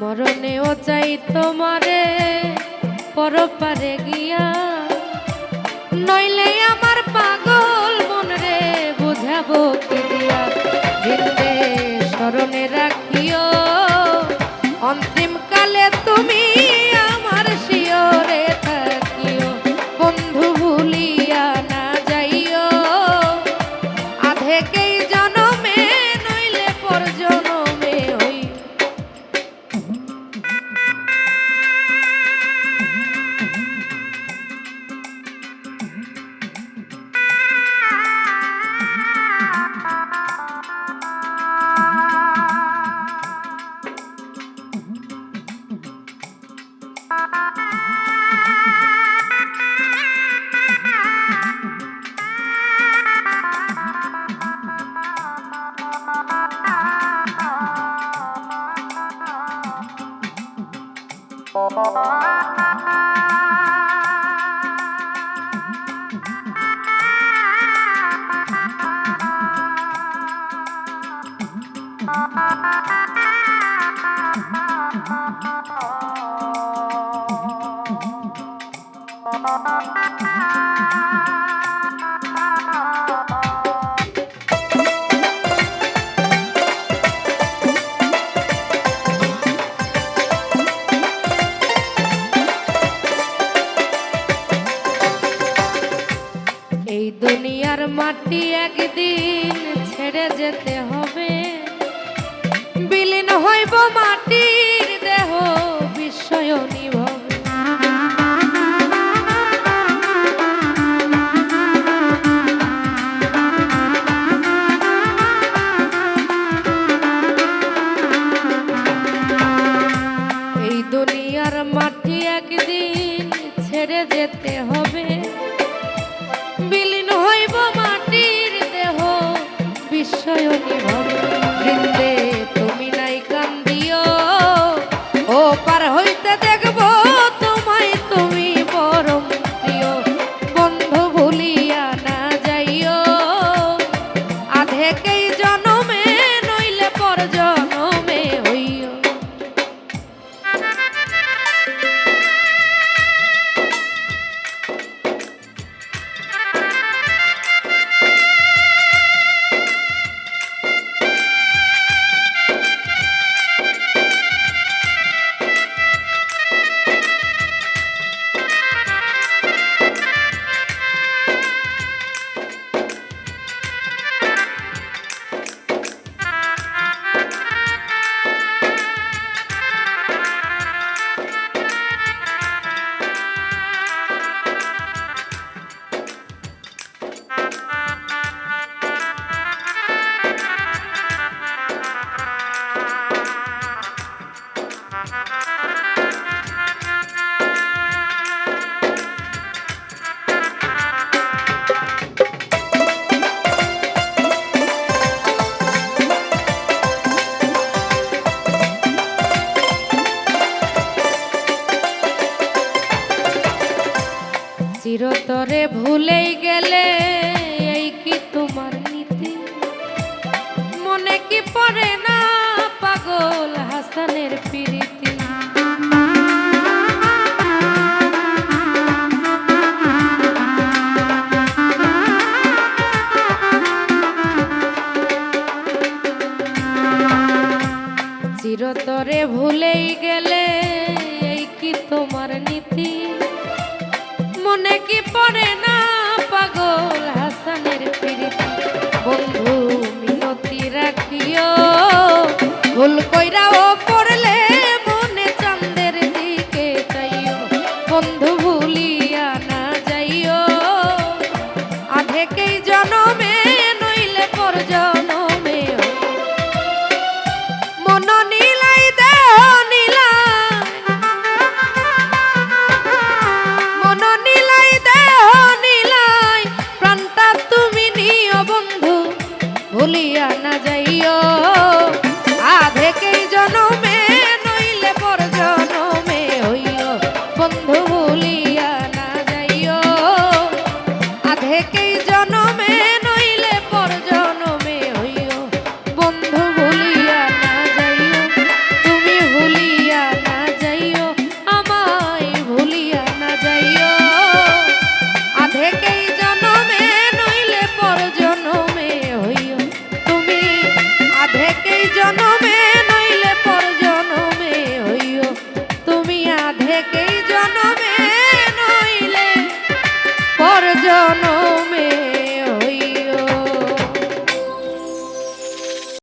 মরণেও চাই তোমারে, পরপারে গিয়া। নইলে আমার পাগল মন রে বুঝাবো কি দিয়া। বৃন্দে স্মরণে এই দুনিয়ার মাটি একদিন ছেড়ে যেতে হবে। বিলীন হইব মাটির দেহ বিস্ময়নী ভবে এই দুনিয়ার মাটি একদিন ছেড়ে যেতে হবে। Thank. চিরতরে ভুলেই গেলে এই কি তোমার নীতি? মনে কি পড়ে না পাগল হাসানের প্রীতি চিরতরে ভুলেই গেলে, এই কি তোমার নীতি? মনে কি পড়ে না পাগল হাসানের প্রীতি? বন্ধু, মিনতি রাখিও, ভুল কইরা পড়লে থেকে